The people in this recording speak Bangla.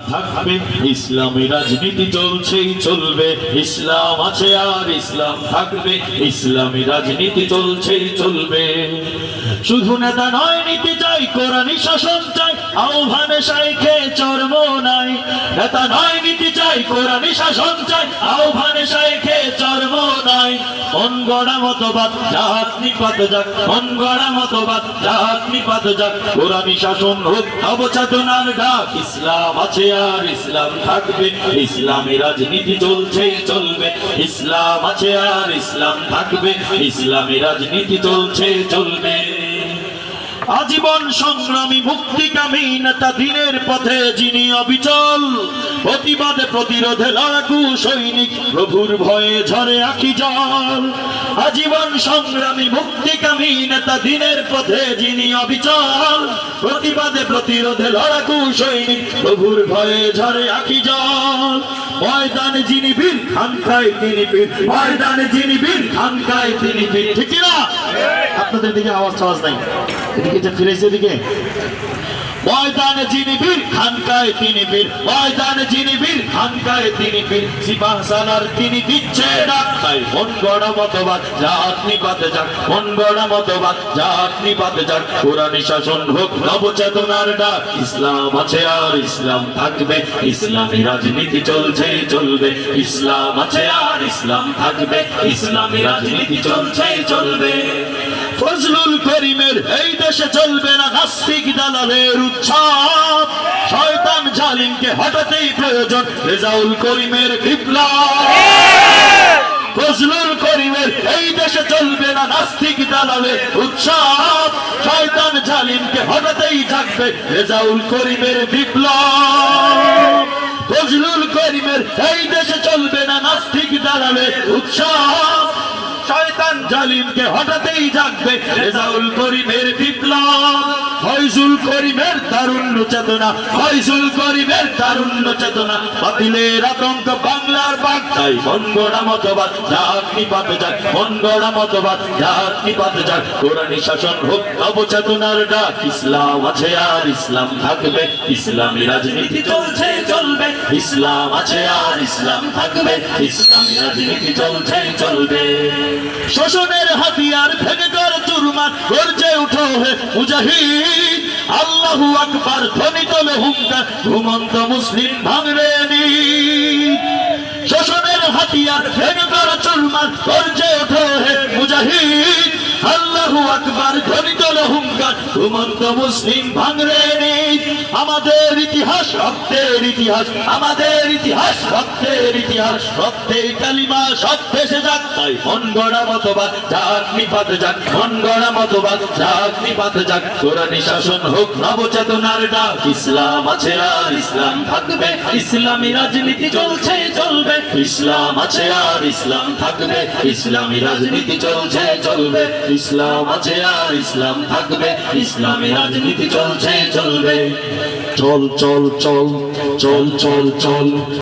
থাকবে ইসলামী রাজনীতি চলছেই চলবে। ইসলাম আছে আর ইসলাম থাকবে ইসলামী রাজনীতি চলছেই চলবে। শুধু নেতা নয়, নীতি চাই কোরআনী শাসন চাই, আহ্বানে শাইখে চর্ম নাই। নেতা নয়, নীতি চাই কোরআনী শাসন চাই, আহ্বানে শাইখে চর্ম মন গড়া মতবাদ জাত নিপাত যাক মন গড়া মতবাদ জাত নিপাত যাক। কোরআনী শাসন হোক, অবচেতনার ডাক, ইসলাম আছে আর ইসলাম থাকবে। ইসলামী রাজনীতি চলছেই চলবে, ইসলাম আছে আর ইসলাম থাকবে, ইসলামী রাজনীতি চলছে চলবে। আজীবন সংগ্রামী মুক্তিকামী নেতা দিনের পথে যিনি অবিচল প্রতিবাদে প্রতিরোধে লড়াকু সৈনিক প্রভুর ভয়ে ঝরে আখি জল। আজীবন সংগ্রামী, মুক্তিকামী নেতা দিনের পথে যিনি অবিচল, প্রতিবাদে প্রতিরোধে লড়াকু সৈনিক প্রভুর ভয়ে ঝরে আখি জল। ময়দানে যিনি বীর, খানকায় তিনি বীর। ময়দানে যিনি বীর, খানকায় তিনি বীর। ঠিক কি না আপনাদের দিকে আওয়াজ আওয়াজ নাই। এদিকে যে ফিরেছে এদিকে? ময়দানে যিনি বীর, খানকায় তিনি বীর। ময়দানে যিনি বীর, খানকায় তিনি বীর। সিপাহ তিনি দিচ্ছে ডাক। তাই মন গড়া মতবাদ, জাত নিপাতে যাক। মন গড়া মতবাদ, জাত নিপাতে যাক। কোরআনী শাসন হোক, নবচেতনার ডাক। ইসলাম আছে আর ইসলাম থাকবে। ইসলামী রাজনীতি চলছে, চলবে। ইসলাম আছে আর ইসলাম থাকবে। ইসলামী রাজনীতি চলছে, চলবে। ফজলুল করিমের, এই দেশে চলবে না নাস্তিক দালালের উৎসব। শয়তান জালিমকে হঠাতেই প্রয়োজন রেজাউল করিমের বিপ্লব ফজলুল করিমের, এই দেশে চলবে না নাস্তিক দালালের উৎসব। শয়তান জালিমকে হঠাতেই জাগবে রেজাউল করিমের বিপ্লব জালিমকে হঠাতেই জাগবে রেজাউল করিমের বিপ্লব ফয়জুল করিমের তারুণ্য চেতনা করিমের তারুণ্য চেতনা, বাতিলের আতঙ্ক বাংলার বার্তায় মতবাদ, যাক মতবাদ, যাক কোরআনী শাসন হোক ডাক, ইসলাম আছে আর ইসলাম থাকবে, ইসলামী রাজনীতি চলছে, চলবে, ইসলাম আছে আর ইসলাম থাকবে, ইসলামী রাজনীতি চলছে, চলবে। শোষণের হাতিয়ার ভেঙে কর চুরমার, গর্জে উঠো হে মুজাহিদ। আল্লাহু আকবার, ধ্বনি তোলে হুঙ্কার, ঘুমন্ত মুসলিম ভাঙবে নি। শোষণের হাতিয়ার ভেঙে কর চুরমার গর্জে উঠো হে মুজাহিদ, আল্লাহু আমাদের ইতিহাস ইতিহাস, আমাদের ইতিহাস ইতিহাস কালিমা যাক। তাই মন গড়া মতবাদ, যাক মন গড়া মতবাদ, যাক শাসন হোক, নবচেতনার ডাক, ইসলাম আছে আর ইসলাম থাকবে। ইসলামী রাজনীতি চলছে, চলবে। ইসলাম আছে আর ইসলাম থাকবে। ইসলামী রাজনীতি চলছে, চলবে। ইসলাম আছে আর ইসলাম থাকবে ইসলামী রাজনীতি চলছে চলবে। চল চল চল চল চল চল।